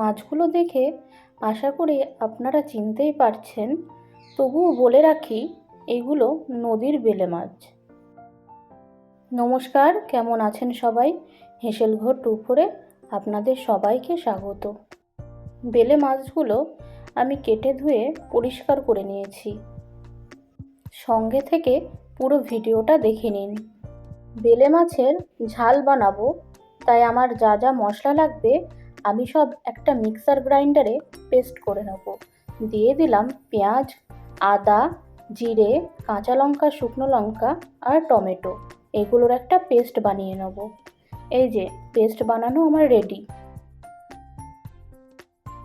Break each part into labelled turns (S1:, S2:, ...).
S1: মাছগুলো দেখে আশা করি আপনারা চিনতেই পারছেন। তবুও বলে রাখি, এগুলো নদীর বেলে মাছ। নমস্কার, কেমন আছেন সবাই? হেসেলঘর টুপরে আপনাদের সবাইকে স্বাগত। বেলে মাছগুলো আমি কেটে ধুয়ে পরিষ্কার করে নিয়েছি। সঙ্গে থেকে পুরো ভিডিওটা দেখে নিন। বেলে মাছের ঝাল বানাবো, তাই আমার যা যা মশলা লাগবে আমি সব একটা মিক্সার গ্রাইন্ডারে পেস্ট করে নেব। দিয়ে দিলাম পেঁয়াজ, আদা, জিরে, কাঁচা লঙ্কা, শুকনো লঙ্কা আর টমেটো। এগুলোর একটা পেস্ট বানিয়ে নেব। এই যে পেস্ট বানানো আমার রেডি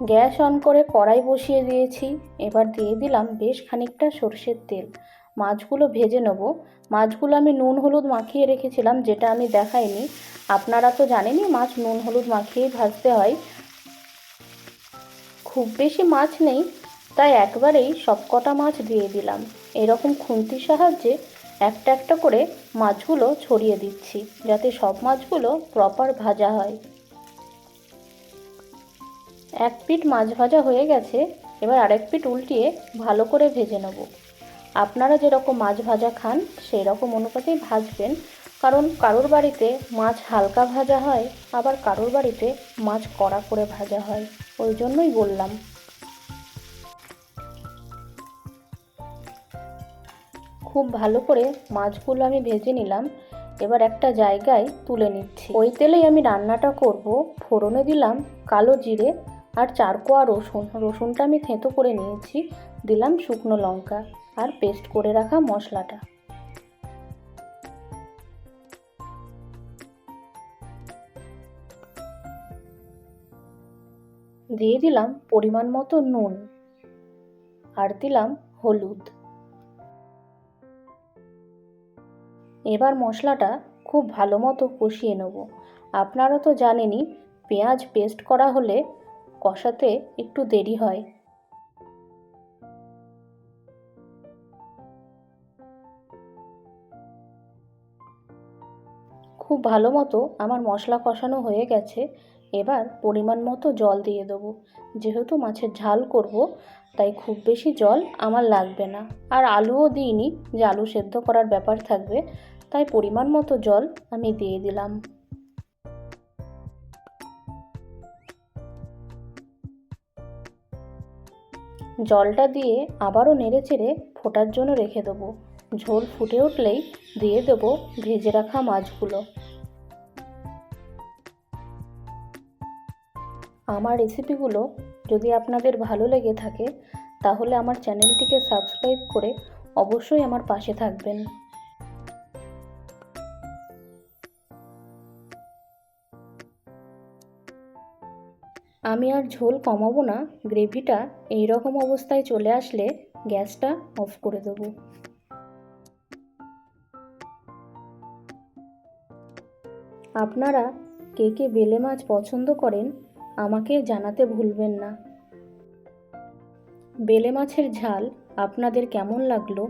S1: গ্যাস অন করে কড়াই বসিয়ে দিয়েছি। এবার দিয়ে দিলাম বেশ খানিকটা সর্ষের তেল। মাছগুলো ভেজে নেব। মাছগুলো আমি নুন হলুদ মাখিয়ে রেখেছিলাম, যেটা আমি দেখাইনি। আপনারা তো জানেনই মাছ নুন হলুদ মাখিয়েই ভাজতে হয়। খুব বেশি মাছ নেই, তাই একবারেই সবকটা মাছ দিয়ে দিলাম। এরকম খুন্তির সাহায্যে একটা একটা করে মাছগুলো ছড়িয়ে দিচ্ছি, যাতে সব মাছগুলো প্রপার ভাজা হয়। এক পিঠ মাছ ভাজা হয়ে গেছে, এবার আরেক পিঠ উল্টিয়ে ভালো করে ভেজে নেব। আপনারা যেরকম মাছ ভাজা খান সেই রকম অনুপাতেই ভাজবেন। কারণ কারোর বাড়িতে মাছ হালকা ভাজা হয়, আবার কারোর বাড়িতে মাছ কড়া করে ভাজা হয়। ওই জন্যই বললাম। খুব ভালো করে মাছগুলো আমি ভেজে নিলাম। এবার একটা জায়গায় তুলে নিচ্ছি। ওই তেলেই আমি রান্নাটা করব। ফোড়নে দিলাম কালো জিরে আর চারকোয়া রসুন। রসুনটা আমি থেঁতো করে নিয়েছি। দিলাম শুকনো লঙ্কা। আর পেস্ট করে রাখা মশলাটা। দিয়ে দিলাম পরিমাণ মতো নুন আর দিলাম হলুদ। এবার মশলাটা খুব ভালো মতো কষিয়ে নেব। আপনারা তো জানেনই, পেঁয়াজ পেস্ট করা হলে কষাতে একটু দেরি হয়। খুব ভালো মতো আমার মশলা কষানো হয়ে গেছে, এবার পরিমাণ মতো জল দিয়ে দেবো। যেহেতু মাছের ঝাল করব, তাই খুব বেশি জল আমার লাগবে না। আর আলুও দিইনি, যে আলু সেদ্ধ করার ব্যাপার থাকবে, তাই পরিমাণ মতো জল আমি দিয়ে দিলাম। জলটা দিয়ে আবারও নেড়ে চেড়ে ফোটার জন্য রেখে দেবো। ঝোল ফুটে উঠলেই দিয়ে দেবো ভেজে রাখা মাছগুলো। আমার রেসিপিগুলো যদি আপনাদের ভালো লেগে থাকে, তাহলে আমার চ্যানেলটিকে সাবস্ক্রাইব করে অবশ্যই আমার পাশে থাকবেন। আমি আর ঝোল কমাবো না, গ্রেভিটা এই রকম অবস্থায় চলে আসলে গ্যাসটা অফ করে দেবো। আপনারা কে কে বেলে মাছ পছন্দ করেন আমাকে জানাতে ভুলবেন না। বেলে মাছের ঝাল আপনাদের কেমন লাগল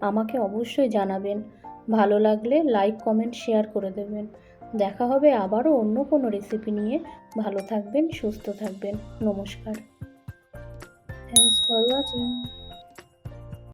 S1: আমাকে অবশ্যই জানাবেন। ভালো লাগলে লাইক, কমেন্ট, শেয়ার করে দেবেন। দেখা হবে আবারও অন্য কোনো রেসিপি নিয়ে। ভালো থাকবেন, সুস্থ থাকবেন। নমস্কার। Thanks for watching.